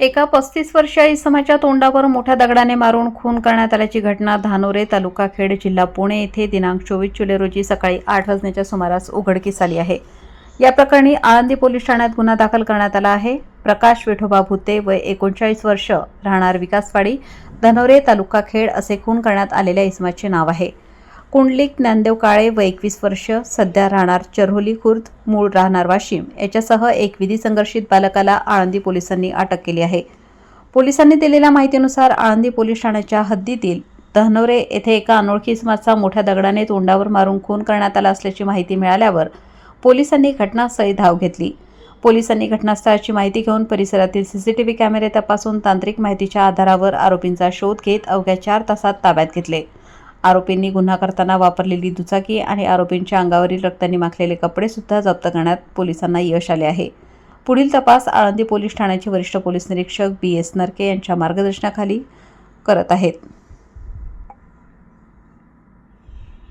एका पस्तीस वर्षीय इसमाच्या तोंडावर मोठ्या दगडाने मारून खून करण्यात आल्याची घटना धानोरे तालुका खेड जिल्हा पुणे येथे दिनांक चोवीस जुलै रोजी सकाळी आठ वाजण्याच्या सुमारास उघडकीस आली आहे. या प्रकरणी आळंदी पोलीस ठाण्यात गुन्हा दाखल करण्यात आला आहे. प्रकाश विठोबा भुते वय एकोणचाळीस वर्ष राहणार विकासवाडी धनोरे तालुका खेड असे खून करण्यात आलेल्या इसमाचे नाव आहे. कुंडलिक ज्ञानदेव काळे व एकवीस वर्ष सध्या राहणार चरहोली खुर्द मूळ राहणार वाशिम. याच्यासह एक विधी संघर्षित बालकाला आळंदी पोलिसांनी अटक केली आहे. पोलिसांनी दिलेल्या माहितीनुसार आळंदी पोलीस ठाण्याच्या हद्दीतील धनोरे येथे एका अनोळखी इसमाचा मोठ्या दगडाने तोंडावर मारून खून करण्यात आला असल्याची माहिती मिळाल्यावर पोलिसांनी घटनास्थळी धाव घेतली. पोलिसांनी घटनास्थळाची माहिती घेऊन परिसरातील सीसीटीव्ही कॅमेरे तपासून तांत्रिक माहितीच्या आधारावर आरोपींचा शोध घेत अवघ्या चार तासात ताब्यात घेतले. आरोपींनी गुन्हा करताना वापरलेली दुचाकी आणि आरोपींच्या अंगावरील रक्तांनी माखलेले कपडे सुद्धा जप्त करण्यात पोलिसांना यश आले आहे. पुढील तपास आळंदी पोलीस ठाण्याचे वरिष्ठ पोलीस निरीक्षक बी एस नरके यांच्या मार्गदर्शनाखाली करत आहेत.